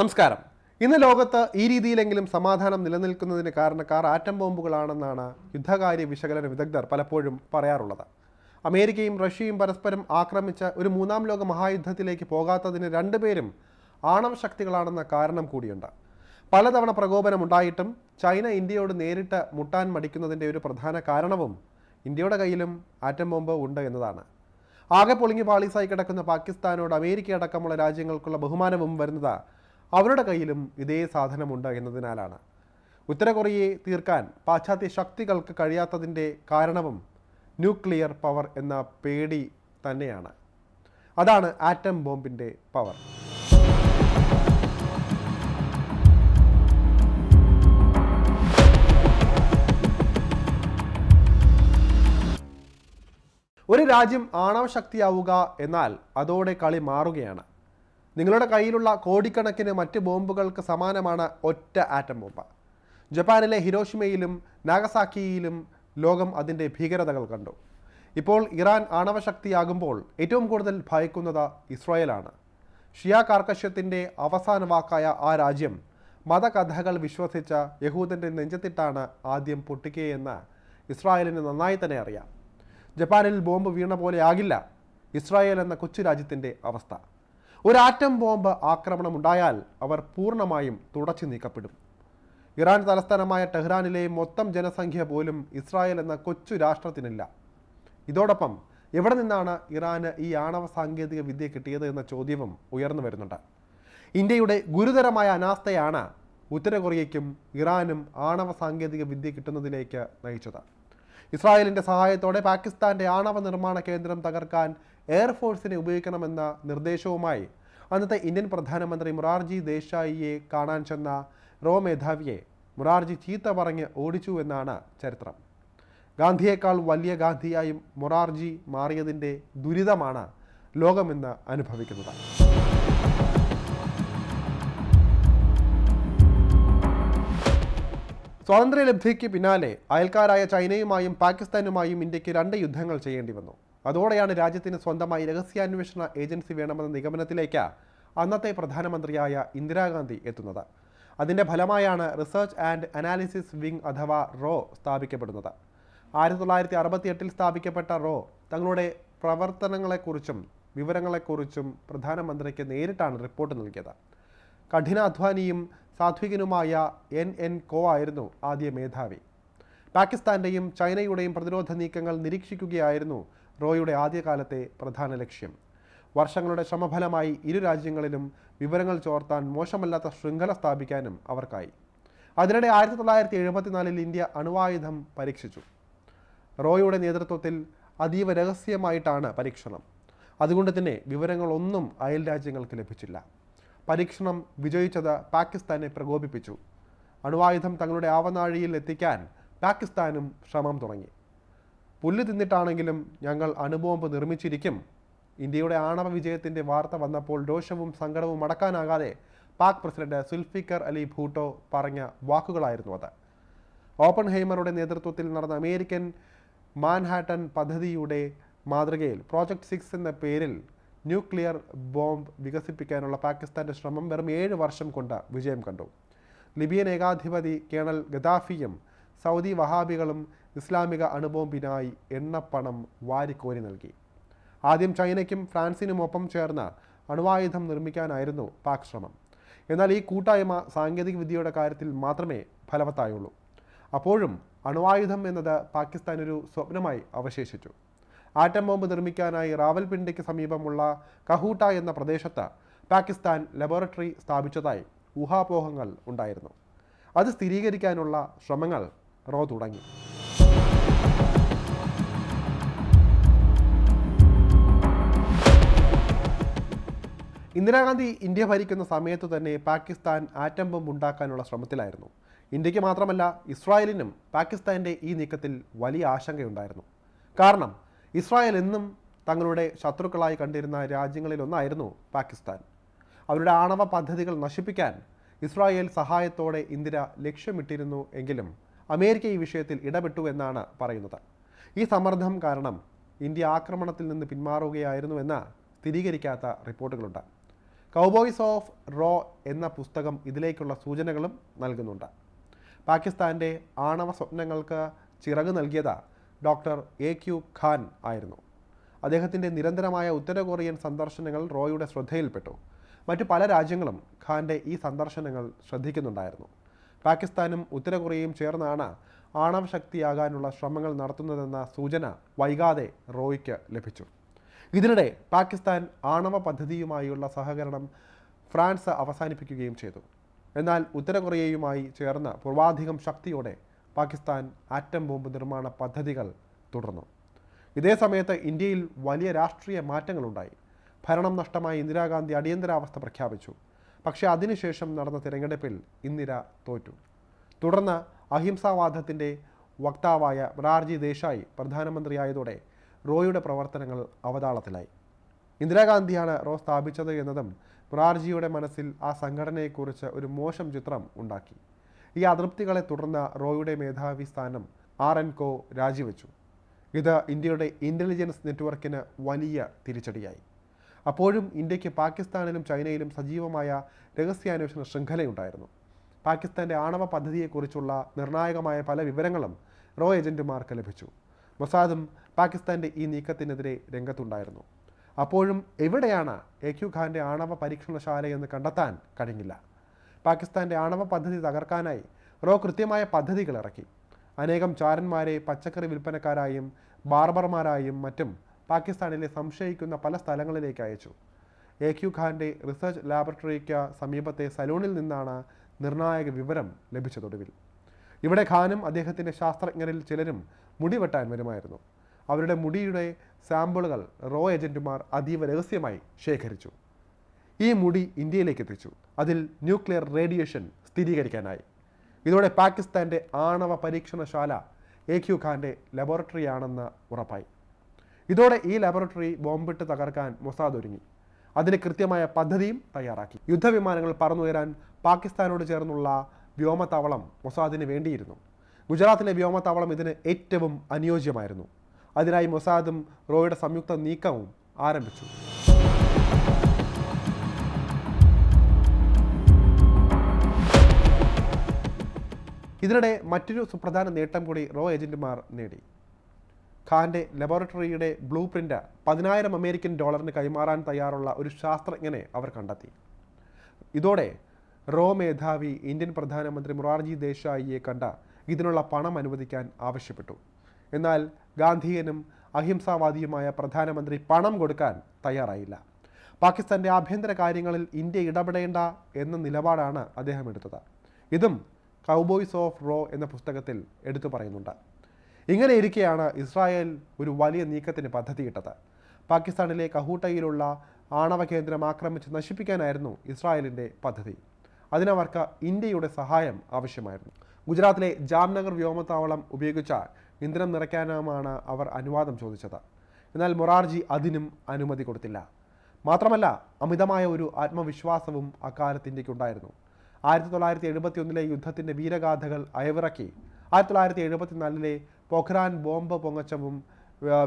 നമസ്കാരം. ഇന്ന് ലോകത്ത് ഈ രീതിയിലെങ്കിലും സമാധാനം നിലനിൽക്കുന്നതിന് കാരണക്കാർ ആറ്റം ബോംബുകളാണെന്നാണ് യുദ്ധകാര്യ വിശകലന വിദഗ്ധർ പലപ്പോഴും പറയാറുള്ളത്. അമേരിക്കയും റഷ്യയും പരസ്പരം ആക്രമിച്ച ഒരു മൂന്നാം ലോക മഹായുദ്ധത്തിലേക്ക് പോകാത്തതിന് രണ്ടുപേരും ആണവ ശക്തികളാണെന്ന കാരണം കൂടിയുണ്ട്. പലതവണ പ്രകോപനമുണ്ടായിട്ടും ചൈന ഇന്ത്യയോട് നേരിട്ട് മുട്ടാൻ മടിക്കുന്നതിന്റെ ഒരു പ്രധാന കാരണവും ഇന്ത്യയുടെ കയ്യിലും ആറ്റം ബോംബ് ഉണ്ട് എന്നതാണ്. ആകെ പൊളിഞ്ഞു പാളീസായി കിടക്കുന്ന പാകിസ്ഥാനോട് അമേരിക്ക അടക്കമുള്ള രാജ്യങ്ങൾക്കുള്ള ബഹുമാനവും വരുന്നത് അവരുടെ കയ്യിലും ഇതേ സാധനമുണ്ട് എന്നതിനാലാണ്. ഉത്തര കൊറിയയെ തീർക്കാൻ പാശ്ചാത്യ ശക്തികൾക്ക് കഴിയാത്തതിന്റെ കാരണവും ന്യൂക്ലിയർ പവർ എന്ന പേടി തന്നെയാണ്. അതാണ് ആറ്റം ബോംബിന്റെ പവർ. ഒരു രാജ്യം ആണവശക്തിയാവുക എന്നാൽ അതോടെ കളി മാറുകയാണ്. നിങ്ങളുടെ കയ്യിലുള്ള കോടിക്കണക്കിന് മറ്റ് ബോംബുകൾക്ക് സമാനമാണ് ഒറ്റ ആറ്റം ബോംബ്. ജപ്പാനിലെ ഹിരോഷിമയിലും നാഗസാക്കിയിലും ലോകം അതിന്റെ ഭീകരതകൾ കണ്ടു. ഇപ്പോൾ ഇറാൻ ആണവശക്തിയാകുമ്പോൾ ഏറ്റവും കൂടുതൽ ഭയക്കുന്നത് ഇസ്രായേലാണ്. ഷിയ കാർക്കശ്യത്തിന്റെ അവസാന വാക്കായ ആ രാജ്യം മതകഥകൾ വിശ്വസിച്ച യഹൂദന്റെ നെഞ്ചത്തിട്ടാണ് ആദ്യം പൊട്ടിക്കുകയെന്ന് ഇസ്രായേലിന് നന്നായി തന്നെ അറിയാം. ജപ്പാനിൽ ബോംബ് വീണ പോലെ ആകില്ല ഇസ്രായേൽ എന്ന കൊച്ചു രാജ്യത്തിന്റെ അവസ്ഥ. ഒരു ആറ്റം ബോംബ് ആക്രമണം ഉണ്ടായാൽ അവർ പൂർണമായും തുടച്ചു നീക്കപ്പെടും. ഇറാൻ തലസ്ഥാനമായ ടെഹ്റാനിലെ മൊത്തം ജനസംഖ്യ പോലും ഇസ്രായേൽ എന്ന കൊച്ചു രാഷ്ട്രത്തിനില്ല. ഇതോടൊപ്പം എവിടെ നിന്നാണ് ഇറാന് ഈ ആണവ സാങ്കേതിക വിദ്യ കിട്ടിയത് എന്ന ചോദ്യവും ഉയർന്നു വരുന്നുണ്ട്. ഇന്ത്യയുടെ ഗുരുതരമായ അനാസ്ഥയാണ് ഉത്തര കൊറിയയ്ക്കും ഇറാനും ആണവ സാങ്കേതിക വിദ്യ കിട്ടുന്നതിലേക്ക് നയിച്ചത്. ഇസ്രായേലിന്റെ സഹായത്തോടെ പാകിസ്ഥാന്റെ ആണവ നിർമ്മാണ കേന്ദ്രം തകർക്കാൻ എയർഫോഴ്സിനെ ഉപയോഗിക്കണമെന്ന നിർദ്ദേശവുമായി അന്നത്തെ ഇന്ത്യൻ പ്രധാനമന്ത്രി മൊറാർജി ദേശായിയെ കാണാൻ ചെന്ന റോ മേധാവിയെ മൊറാർജി ചീത്ത പറഞ്ഞ് ഓടിച്ചു എന്നാണ് ചരിത്രം. ഗാന്ധിയേക്കാൾ വലിയ ഗാന്ധിയായും മൊറാർജി മാറിയതിന്റെ ദുരിതമാണ് ലോകമെന്ന് അനുഭവിക്കുന്നത്. സ്വാതന്ത്ര്യലബ്ധിക്ക് പിന്നാലെ അയൽക്കാരായ ചൈനയുമായും പാകിസ്ഥാനുമായും ഇന്ത്യയ്ക്ക് രണ്ട് യുദ്ധങ്ങൾ ചെയ്യേണ്ടി വന്നു. അതോടെയാണ് രാജ്യത്തിന് സ്വന്തമായി രഹസ്യാന്വേഷണ ഏജൻസി വേണമെന്ന നിഗമനത്തിലേക്ക് അന്നത്തെ പ്രധാനമന്ത്രിയായ ഇന്ദിരാഗാന്ധി എത്തുന്നത്. അതിന്റെ ഫലമായാണ് റിസർച്ച് ആൻഡ് അനാലിസിസ് വിങ് അഥവാ റോ സ്ഥാപിക്കപ്പെടുന്നത്. ആയിരത്തി തൊള്ളായിരത്തി അറുപത്തി എട്ടിൽ സ്ഥാപിക്കപ്പെട്ട റോ തങ്ങളുടെ പ്രവർത്തനങ്ങളെക്കുറിച്ചും വിവരങ്ങളെക്കുറിച്ചും പ്രധാനമന്ത്രിക്ക് നേരിട്ടാണ് റിപ്പോർട്ട് നൽകിയത്. കഠിനാധ്വാനിയും സാത്വികനുമായ എൻ എൻ കോ ആയിരുന്നു ആദ്യ മേധാവി. പാകിസ്ഥാന്റെയും ചൈനയുടെയും പ്രതിരോധ നീക്കങ്ങൾ നിരീക്ഷിക്കുകയായിരുന്നു റോയുടെ ആദ്യകാലത്തെ പ്രധാന ലക്ഷ്യം. വർഷങ്ങളുടെ ശ്രമഫലമായി ഇരു രാജ്യങ്ങളിലും വിവരങ്ങൾ ചോർത്താൻ മോശമല്ലാത്ത ശൃംഖല സ്ഥാപിക്കാനും അവർക്കായി. അതിനിടെ ആയിരത്തി തൊള്ളായിരത്തി എഴുപത്തിനാലിൽ ഇന്ത്യ അണുവായുധം പരീക്ഷിച്ചു. റോയുടെ നേതൃത്വത്തിൽ അതീവ രഹസ്യമായിട്ടാണ് പരീക്ഷണം. അതുകൊണ്ട് തന്നെ വിവരങ്ങളൊന്നും അയൽ രാജ്യങ്ങൾക്ക് ലഭിച്ചില്ല. പരീക്ഷണം വിജയിച്ചത് പാകിസ്ഥാനെ പ്രകോപിപ്പിച്ചു. അണുവായുധം തങ്ങളുടെ ആവനാഴിയിൽ എത്തിക്കാൻ പാകിസ്ഥാനും ശ്രമം തുടങ്ങി. പുല്ല് തിന്നിട്ടാണെങ്കിലും ഞങ്ങൾ അണുബോംബ് നിർമ്മിച്ചിരിക്കും. ഇന്ത്യയുടെ ആണവ വിജയത്തിന്റെ വാർത്ത വന്നപ്പോൾ രോഷവും സങ്കടവും അടക്കാനാകാതെ പാക് പ്രസിഡന്റ് സുൽഫിക്കർ അലി ഭൂട്ടോ പറഞ്ഞ വാക്കുകളായിരുന്നു അത്. ഓപ്പൺ ഹെയ്മറുടെ നേതൃത്വത്തിൽ നടന്ന അമേരിക്കൻ മാൻഹാട്ടൻ പദ്ധതിയുടെ മാതൃകയിൽ പ്രോജക്റ്റ് സിക്സ് എന്ന പേരിൽ ന്യൂക്ലിയർ ബോംബ് വികസിപ്പിക്കാനുള്ള പാകിസ്ഥാന്റെ ശ്രമം വെറും ഏഴ് വർഷം കൊണ്ട് വിജയം കണ്ടു. ലിബിയൻ ഏകാധിപതി കേണൽ ഗദാഫിയും സൗദി വഹാബികളും ഇസ്ലാമിക അണുബോംബിനായി എണ്ണപ്പണം വാരിക്കോരി നൽകി. ആദ്യം ചൈനയ്ക്കും ഫ്രാൻസിനുമൊപ്പം ചേർന്ന് അണുവായുധം നിർമ്മിക്കാനായിരുന്നു പാക് ശ്രമം. എന്നാൽ ഈ കൂട്ടായ്മ സാങ്കേതിക വിദ്യയുടെ കാര്യത്തിൽ മാത്രമേ ഫലവത്തായുള്ളൂ. അപ്പോഴും അണുവായുധം എന്നത് പാകിസ്ഥാൻ ഒരു സ്വപ്നമായി അവശേഷിച്ചു. ആറ്റം ബോംബ് നിർമ്മിക്കാനായി റാവൽപിണ്ടിക്ക് സമീപമുള്ള കഹൂട്ട എന്ന പ്രദേശത്ത് പാകിസ്ഥാൻ ലബോറട്ടറി സ്ഥാപിച്ചതായി ഊഹാപോഹങ്ങൾ ഉണ്ടായിരുന്നു. അത് സ്ഥിരീകരിക്കാനുള്ള ശ്രമങ്ങൾ റോ തുടങ്ങി. ഇന്ദിരാഗാന്ധി ഇന്ത്യ ഭരിക്കുന്ന സമയത്ത് തന്നെ പാകിസ്ഥാൻ ആറ്റം ബോംബ് ഉണ്ടാക്കാനുള്ള ശ്രമത്തിലായിരുന്നു. ഇന്ത്യയ്ക്ക് മാത്രമല്ല ഇസ്രായേലിനും പാകിസ്ഥാന്റെ ഈ നീക്കത്തിൽ വലിയ ആശങ്കയുണ്ടായിരുന്നു. കാരണം ഇസ്രായേൽ എന്നും തങ്ങളുടെ ശത്രുക്കളായി കണ്ടിരുന്ന രാജ്യങ്ങളിലൊന്നായിരുന്നു പാകിസ്ഥാൻ. അവരുടെ ആണവ പദ്ധതികൾ നശിപ്പിക്കാൻ ഇസ്രായേൽ സഹായത്തോടെ ഇന്ദിര ലക്ഷ്യമിട്ടിരുന്നു എങ്കിലും അമേരിക്ക ഈ വിഷയത്തിൽ ഇടപെട്ടു എന്നാണ് പറയുന്നത്. ഈ സമ്മർദ്ദം കാരണം ഇന്ത്യ ആക്രമണത്തിൽ നിന്ന് പിന്മാറുകയായിരുന്നുവെന്ന് സ്ഥിരീകരിക്കാത്ത റിപ്പോർട്ടുകളുണ്ട്. കൗബോയ്സ് ഓഫ് റോ എന്ന പുസ്തകം ഇതിലേക്കുള്ള സൂചനകളും നൽകുന്നുണ്ട്. പാകിസ്ഥാന്റെ ആണവ സ്വപ്നങ്ങൾക്ക് ചിറക് നൽകിയത് ഡോക്ടർ എ ക്യു ഖാൻ ആയിരുന്നു. അദ്ദേഹത്തിന്റെ നിരന്തരമായ ഉത്തര കൊറിയൻ സന്ദർശനങ്ങൾ റോയുടെ ശ്രദ്ധയിൽപ്പെട്ടു. മറ്റു പല രാജ്യങ്ങളും ഖാന്റെ ഈ സന്ദർശനങ്ങൾ ശ്രദ്ധിക്കുന്നുണ്ടായിരുന്നു. പാകിസ്ഥാനും ഉത്തര കൊറിയയും ചേർന്നാണ് ആണവശക്തിയാകാനുള്ള ശ്രമങ്ങൾ നടത്തുന്നതെന്ന സൂചന വൈകാതെ റോയ്ക്ക് ലഭിച്ചു. ഇതിനിടെ പാകിസ്ഥാൻ ആണവ പദ്ധതിയുമായുള്ള സഹകരണം ഫ്രാൻസ് അവസാനിപ്പിക്കുകയും ചെയ്തു. എന്നാൽ ഉത്തര കൊറിയയുമായി ചേർന്ന് പൂർവാധികം ശക്തിയോടെ പാകിസ്ഥാൻ ആറ്റം ബോംബ് നിർമ്മാണ പദ്ധതികൾ തുടർന്നു. ഇതേ സമയത്ത് ഇന്ത്യയിൽ വലിയ രാഷ്ട്രീയ മാറ്റങ്ങളുണ്ടായി. ഭരണം നഷ്ടമായ ഇന്ദിരാഗാന്ധി അടിയന്തരാവസ്ഥ പ്രഖ്യാപിച്ചു. പക്ഷേ അതിനുശേഷം നടന്ന തിരഞ്ഞെടുപ്പിൽ ഇന്ദിര തോറ്റു. തുടർന്ന് അഹിംസാവാദത്തിന്റെ വക്താവായ മൊറാർജി ദേശായി പ്രധാനമന്ത്രിയായതോടെ റോയുടെ പ്രവർത്തനങ്ങൾ അവതാളത്തിലായി. ഇന്ദിരാഗാന്ധിയാണ് റോ സ്ഥാപിച്ചത് എന്നതും മൊറാർജിയുടെ മനസ്സിൽ ആ സംഘടനയെക്കുറിച്ച് ഒരു മോശം ചിത്രം ഉണ്ടാക്കി. ഈ അതൃപ്തികളെ തുടർന്ന് റോയുടെ മേധാവി സ്ഥാനം ആർ എൻ കോ രാജിവെച്ചു. ഇത് ഇന്ത്യയുടെ ഇന്റലിജൻസ് നെറ്റ്വർക്കിന് വലിയ തിരിച്ചടിയായി. അപ്പോഴും ഇന്ത്യയ്ക്ക് പാകിസ്ഥാനിലും ചൈനയിലും സജീവമായ രഹസ്യാന്വേഷണ ശൃംഖലയുണ്ടായിരുന്നു. പാകിസ്ഥാന്റെ ആണവ പദ്ധതിയെക്കുറിച്ചുള്ള നിർണായകമായ പല വിവരങ്ങളും റോ ഏജന്റുമാർക്ക് ലഭിച്ചു. മൊസാദും പാകിസ്ഥാന്റെ ഈ നീക്കത്തിനെതിരെ രംഗത്തുണ്ടായിരുന്നു. അപ്പോഴും എവിടെയാണ് എ ക്യു ഖാന്റെ ആണവ പരീക്ഷണശാലയെന്ന് കണ്ടെത്താൻ കഴിഞ്ഞില്ല. പാകിസ്ഥാന്റെ ആണവ പദ്ധതി തകർക്കാനായി റോ കൃത്യമായ പദ്ധതികൾ ഇറക്കി. അനേകം ചാരന്മാരെ പച്ചക്കറി വിൽപ്പനക്കാരായും ബാർബർമാരായും മറ്റും പാകിസ്ഥാനിലെ സംശയിക്കുന്ന പല സ്ഥലങ്ങളിലേക്ക് അയച്ചു. എ ക്യു ഖാന്റെ റിസർച്ച് ലാബറട്ടറിക്ക് സമീപത്തെ സലൂണിൽ നിന്നാണ് നിർണായക വിവരം ലഭിച്ചതൊടുവിൽ. ഇവിടെ ഖാനും അദ്ദേഹത്തിന്റെ ശാസ്ത്രജ്ഞരിൽ ചിലരും മുടിവെട്ടാൻ വരുമായിരുന്നു. അവരുടെ മുടിയുടെ സാമ്പിളുകൾ റോ ഏജന്റുമാർ അതീവ രഹസ്യമായി ശേഖരിച്ചു. ഈ മുടി ഇന്ത്യയിലേക്ക് എത്തിച്ചു. അതിൽ ന്യൂക്ലിയർ റേഡിയേഷൻ സ്ഥിരീകരിക്കാനായി. ഇതോടെ പാകിസ്ഥാന്റെ ആണവ പരീക്ഷണശാല എ ക്യു ഖാന്റെ ലബോറട്ടറിയാണെന്ന് ഉറപ്പായി. ഇതോടെ ഈ ലബോറട്ടറി ബോംബിട്ട് തകർക്കാൻ മൊസാദ് ഒരുങ്ങി. അതിന് കൃത്യമായ പദ്ധതിയും തയ്യാറാക്കി. യുദ്ധവിമാനങ്ങൾ പറന്നുയരാൻ പാകിസ്ഥാനോട് ചേർന്നുള്ള വ്യോമത്താവളം മൊസാദിന് വേണ്ടിയിരുന്നു. ഗുജറാത്തിലെ വ്യോമത്താവളം ഇതിന് ഏറ്റവും അനുയോജ്യമായിരുന്നു. അതിനായി മൊസാദും റോയുടെ സംയുക്ത നീക്കവും ആരംഭിച്ചു. ഇതിനിടെ മറ്റൊരു സുപ്രധാന നേട്ടം കൂടി റോ ഏജന്റുമാർ നേടി. ഖാന്റെ ലബോറട്ടറിയുടെ ബ്ലൂ പ്രിന്റ് പതിനായിരം അമേരിക്കൻ ഡോളറിന് കൈമാറാൻ തയ്യാറുള്ള ഒരു ശാസ്ത്രജ്ഞനെ അവർ കണ്ടെത്തി. ഇതോടെ റോ മേധാവി ഇന്ത്യൻ പ്രധാനമന്ത്രി മൊറാർജി ദേശായിയെ കണ്ട ഇതിനുള്ള പണം അനുവദിക്കാൻ ആവശ്യപ്പെട്ടു. എന്നാൽ ഗാന്ധിയനും അഹിംസാവാദിയുമായ പ്രധാനമന്ത്രി പണം കൊടുക്കാൻ തയ്യാറായില്ല. പാകിസ്ഥാന്റെ ആഭ്യന്തര കാര്യങ്ങളിൽ ഇന്ത്യ ഇടപെടേണ്ട എന്ന നിലപാടാണ് അദ്ദേഹം എടുത്തത്. ഇതും കൗബോയ്സ് ഓഫ് റോ എന്ന പുസ്തകത്തിൽ എടുത്തു പറയുന്നുണ്ട്. ഇങ്ങനെ ഇരിക്കെയാണ് ഇസ്രായേൽ ഒരു വലിയ നീക്കത്തിന് പദ്ധതിയിട്ടത് പാകിസ്ഥാനിലെ കഹൂട്ടയിലുള്ള ആണവ കേന്ദ്രം ആക്രമിച്ച് നശിപ്പിക്കാനായിരുന്നു ഇസ്രായേലിന്റെ പദ്ധതി. അതിനവർക്ക് ഇന്ത്യയുടെ സഹായം ആവശ്യമായിരുന്നു. ഗുജറാത്തിലെ ജാംനഗർ വ്യോമത്താവളം ഉപയോഗിച്ച ഇന്ധനം നിറയ്ക്കാനുമാണ് അവർ അനുവാദം ചോദിച്ചത്. എന്നാൽ മൊറാർജി അതിനും അനുമതി കൊടുത്തില്ല. മാത്രമല്ല അമിതമായ ഒരു ആത്മവിശ്വാസവും അക്കാലത്ത് ഇന്ത്യക്കുണ്ടായിരുന്നു ആയിരത്തി തൊള്ളായിരത്തി എഴുപത്തി ഒന്നിലെ യുദ്ധത്തിന്റെ വീരഗാഥകൾ അയവിറക്കി. ആയിരത്തി തൊള്ളായിരത്തി എഴുപത്തിനാലിലെ പൊഖ്രാൻ ബോംബ് പൊങ്ങച്ചവും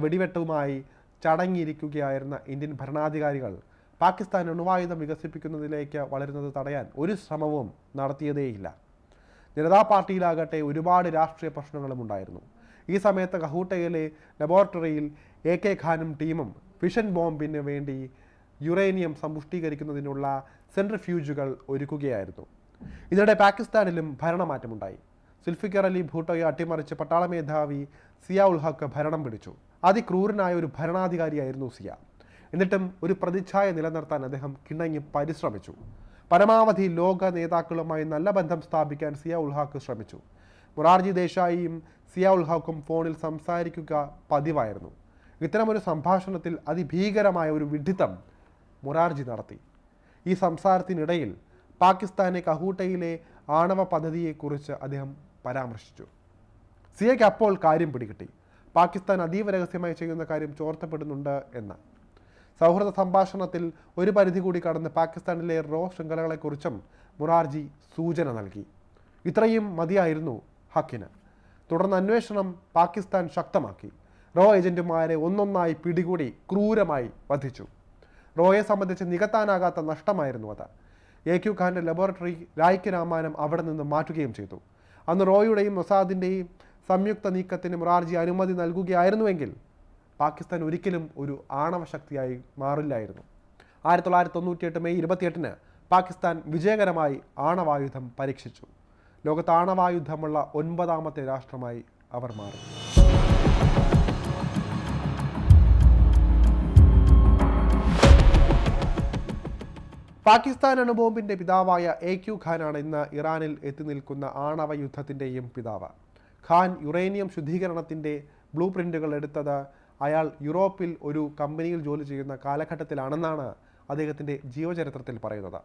വെടിവെട്ടവുമായി ചടങ്ങിയിരിക്കുകയായിരുന്ന ഇന്ത്യൻ ഭരണാധികാരികൾ പാകിസ്ഥാൻ അണുവായുധം വികസിപ്പിക്കുന്നതിലേക്ക് വളരുന്നത് തടയാൻ ഒരു ശ്രമവും നടത്തിയതേയില്ല. ജനതാ പാർട്ടിയിലാകട്ടെ ഒരുപാട് രാഷ്ട്രീയ പ്രശ്നങ്ങളും ഉണ്ടായിരുന്നു. ഈ സമയത്ത് കഹൂട്ടയിലെ ലബോറട്ടറിയിൽ എ കെ ഖാനും ടീമും ഫിഷൻ ബോംബിന് വേണ്ടി യുറേനിയം സമ്പുഷ്ടീകരിക്കുന്നതിനുള്ള സെൻട്രിഫ്യൂജുകൾ ഒരുക്കുകയായിരുന്നു. ഇതിനിടെ പാകിസ്ഥാനിലും ഭരണമാറ്റമുണ്ടായി. സുൽഫിക്കർ അലി ഭൂട്ടോയെ അട്ടിമറിച്ച് പട്ടാള മേധാവി സിയ ഉൽ ഹക്ക് ഭരണം പിടിച്ചു. അതിക്രൂരനായ ഒരു ഭരണാധികാരിയായിരുന്നു സിയ. എന്നിട്ടും ഒരു പ്രതിച്ഛായ നിലനിർത്താൻ അദ്ദേഹം കിണങ്ങി പരിശ്രമിച്ചു. പരമാവധി ലോക നേതാക്കളുമായി നല്ല ബന്ധം സ്ഥാപിക്കാൻ സിയ ഉൽഹാക്ക് ശ്രമിച്ചു. മൊറാർജി ദേശായിയും സിയ ഉൽ ഹക്കും ഫോണിൽ സംസാരിക്കുക പതിവായിരുന്നു. ഇത്തരമൊരു സംഭാഷണത്തിൽ അതിഭീകരമായ ഒരു വിഡിത്തം മൊറാർജി നടത്തി. ഈ സംസാരത്തിനിടയിൽ പാകിസ്ഥാനെ കഹൂട്ടയിലെ ആണവ പദ്ധതിയെക്കുറിച്ച് അദ്ദേഹം പരാമർശിച്ചു. സിയയ്ക്ക് അപ്പോൾ കാര്യം പിടികിട്ടി. പാകിസ്ഥാൻ അതീവ രഹസ്യമായി ചെയ്യുന്ന കാര്യം ചോർത്തപ്പെടുന്നുണ്ട് എന്ന്. സൗഹൃദ സംഭാഷണത്തിൽ ഒരു പരിധി കൂടി കടന്ന് പാകിസ്ഥാനിലെ റോ ശൃംഖലകളെക്കുറിച്ചും മുറാർജി സൂചന നൽകി. ഇത്രയും മതിയായിരുന്നു ഹക്കിന്. തുടർന്ന് അന്വേഷണം പാകിസ്ഥാൻ ശക്തമാക്കി. റോ ഏജന്റുമാരെ ഒന്നൊന്നായി പിടികൂടി ക്രൂരമായി വധിച്ചു. റോയെ സംബന്ധിച്ച് നികത്താനാകാത്ത നഷ്ടമായിരുന്നു അത്. എ ക്യു ഖാന്റെ ലബോറട്ടറി രായ്ക്ക് രാമാനം അവിടെ നിന്ന് മാറ്റുകയും ചെയ്തു. അന്ന് റോയുടെയും മൊസാദിന്റെയും സംയുക്ത നീക്കത്തിന് മൊറാർജി അനുമതി നൽകുകയായിരുന്നുവെങ്കിൽ പാകിസ്ഥാൻ ഒരിക്കലും ഒരു ആണവശക്തിയായി മാറില്ലായിരുന്നു. ആയിരത്തി തൊള്ളായിരത്തി തൊണ്ണൂറ്റിയെട്ട് മെയ് ഇരുപത്തിയെട്ടിന് പാകിസ്ഥാൻ വിജയകരമായി ആണവായുധം പരീക്ഷിച്ചു. ലോകത്ത് ആണവായുധമുള്ള ഒൻപതാമത്തെ രാഷ്ട്രമായി അവർ മാറി. പാകിസ്ഥാൻ അണുബോംബിന്റെ പിതാവായ എ ക്യു ഖാനാണ് ഇന്ന് ഇറാനിൽ എത്തി നിൽക്കുന്ന ആണവ യുദ്ധത്തിന്റെയും പിതാവ്. ഖാൻ യുറേനിയം ശുദ്ധീകരണത്തിന്റെ ബ്ലൂ പ്രിന്റുകൾ എടുത്തത് അയാൾ യൂറോപ്പിൽ ഒരു കമ്പനിയിൽ ജോലി ചെയ്യുന്ന കാലഘട്ടത്തിലാണെന്നാണ് അദ്ദേഹത്തിന്റെ ജീവചരിത്രത്തിൽ പറയുന്നത്.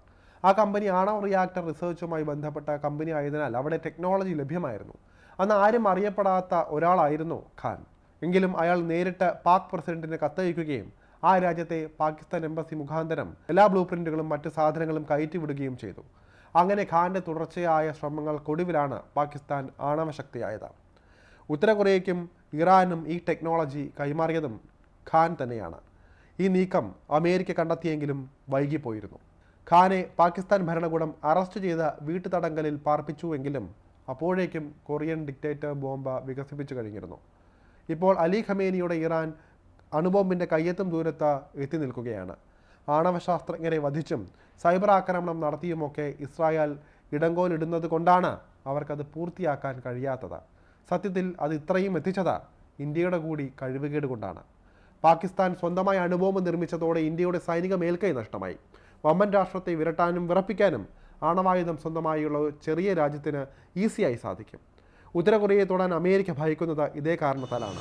ആ കമ്പനി ആണവ റിയാക്ടർ റിസർച്ചുമായി ബന്ധപ്പെട്ട കമ്പനി ആയതിനാൽ അവിടെ ടെക്നോളജി ലഭ്യമായിരുന്നു. അന്ന് ആരും അറിയപ്പെടാത്ത ഒരാളായിരുന്നു ഖാൻ. എങ്കിലും അയാൾ നേരിട്ട് പാക് പ്രസിഡന്റിന് കത്തയക്കുകയും ആ രാജ്യത്തെ പാകിസ്ഥാൻ എംബസി മുഖാന്തരം എല്ലാ ബ്ലൂ പ്രിന്റുകളും മറ്റ് സാധനങ്ങളും കയറ്റിവിടുകയും ചെയ്തു. അങ്ങനെ ഖാന്റെ തുടർച്ചയായ ശ്രമങ്ങൾക്കൊടുവിലാണ് പാകിസ്ഥാൻ ആണവശക്തിയായത്. ഉത്തര കൊറിയയ്ക്കും ഇറാനും ഈ ടെക്നോളജി കൈമാറിയതും ഖാൻ തന്നെയാണ്. ഈ നീക്കം അമേരിക്ക കണ്ടെത്തിയെങ്കിലും വൈകിപ്പോയിരുന്നു. ഖാനെ പാകിസ്ഥാൻ ഭരണകൂടം അറസ്റ്റ് ചെയ്ത വീട്ടുതടങ്കലിൽ പാർപ്പിച്ചുവെങ്കിലും അപ്പോഴേക്കും കൊറിയൻ ഡിക്റ്റേറ്റർ ബോംബ വികസിപ്പിച്ചു കഴിഞ്ഞിരുന്നു. ഇപ്പോൾ അലി ഖമേനിയുടെ ഇറാൻ അണുബോംബിന്റെ കയ്യെത്തും ദൂരത്ത് എത്തി നിൽക്കുകയാണ്. ആണവശാസ്ത്രജ്ഞരെ വധിച്ചും സൈബർ ആക്രമണം നടത്തിയുമൊക്കെ ഇസ്രായേൽ ഇടങ്കോലിടുന്നത് കൊണ്ടാണ് അവർക്കത് പൂർത്തിയാക്കാൻ കഴിയാത്തത്. സത്യത്തിൽ അത് ഇത്രയും എത്തിച്ചത് ഇന്ത്യയുടെ കൂടി കഴിവുകേട് കൊണ്ടാണ്. പാകിസ്ഥാൻ സ്വന്തമായി അണുബോംബ് നിർമ്മിച്ചതോടെ ഇന്ത്യയുടെ സൈനിക മേൽക്കൈ നഷ്ടമായി. വമ്പൻ രാഷ്ട്രത്തെ വിരട്ടാനും വിറപ്പിക്കാനും ആണവായുധം സ്വന്തമായുള്ള ചെറിയ രാജ്യത്തിന് ഈസിയായി സാധിക്കും. ഉത്തര കൊറിയയെ തൊടാൻ അമേരിക്ക ഭയക്കുന്നത് ഇതേ കാരണത്താലാണ്.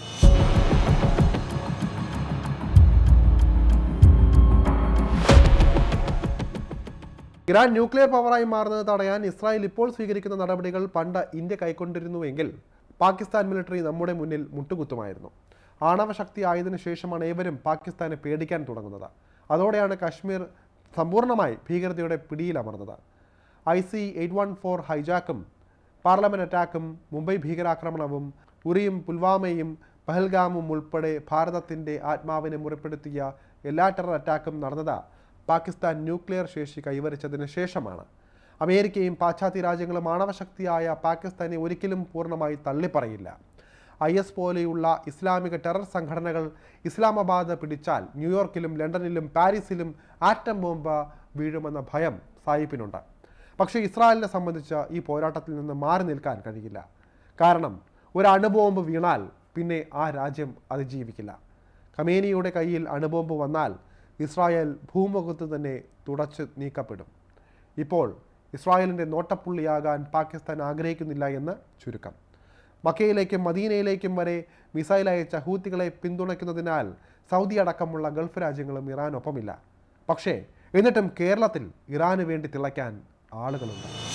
ഇറാൻ ന്യൂക്ലിയർ പവറായി മാറുന്നത് തടയാൻ ഇസ്രായേൽ ഇപ്പോൾ സ്വീകരിക്കുന്ന നടപടികൾ പണ്ട് ഇന്ത്യ കൈക്കൊണ്ടിരുന്നുവെങ്കിൽ പാകിസ്ഥാൻ മിലിറ്ററി നമ്മുടെ മുന്നിൽ മുട്ടുകുത്തുമായിരുന്നു. ആണവശക്തി ആയതിനു ശേഷമാണ് ഏവരും പാകിസ്ഥാനെ പേടിക്കാൻ തുടങ്ങുന്നത്. അതോടെയാണ് കശ്മീർ സമ്പൂർണമായി ഭീകരതയുടെ പിടിയിലമർന്നത് I C eight one four ഹൈജാക്കും parliament അറ്റാക്കും മുംബൈ ഭീകരാക്രമണവും ഉറിയും പുൽവാമയും പഹൽഗാമും ഉൾപ്പെടെ ഭാരതത്തിന്റെ ആത്മാവിനെ മുറിപ്പെടുത്തിയ എല്ലാ ടെറർ അറ്റാക്കും നടന്നത് പാകിസ്ഥാൻ ന്യൂക്ലിയർ ശേഷി കൈവരിച്ചതിന് ശേഷമാണ്. അമേരിക്കയും പാശ്ചാത്യ രാജ്യങ്ങളും ആണവശക്തിയായ പാകിസ്ഥാനെ ഒരിക്കലും പൂർണമായി തള്ളിപ്പറയില്ല. ഐ എസ് പോലെയുള്ള ഇസ്ലാമിക ടെറർ സംഘടനകൾ ഇസ്ലാമാബാദ് പിടിച്ചാൽ ന്യൂയോർക്കിലും ലണ്ടനിലും പാരീസിലും ആറ്റം ബോംബ് വീഴുമെന്ന ഭയം സായിപ്പിനുണ്ട്. പക്ഷേ ഇസ്രായേലിനെ സംബന്ധിച്ച് ഈ പോരാട്ടത്തിൽ നിന്ന് മാറി നിൽക്കാൻ കഴിയില്ല. കാരണം ഒരു അണുബോംബ് വീണാൽ പിന്നെ ആ രാജ്യം അതിജീവിക്കില്ല. ഖമേനിയുടെ കയ്യിൽ അണുബോംബ് വന്നാൽ ഇസ്രായേൽ ഭൂമുഖത്ത് തന്നെ തുടച്ച് നീക്കപ്പെടും. ഇപ്പോൾ ഇസ്രായേലിന്റെ നോട്ടപ്പുള്ളിയാകാൻ പാകിസ്ഥാൻ ആഗ്രഹിക്കുന്നില്ല എന്ന് ചുരുക്കം. മക്കയിലേക്കും മദീനയിലേക്കും വരെ മിസൈൽ അയച്ച ഹൂത്തികളെ പിന്തുണയ്ക്കുന്നതിനാൽ സൗദി അടക്കമുള്ള ഗൾഫ് രാജ്യങ്ങളും ഇറാനൊപ്പമില്ല. പക്ഷേ എന്നിട്ടും കേരളത്തിൽ ഇറാന് വേണ്ടി തിളയ്ക്കാൻ ആളുകളുണ്ട്.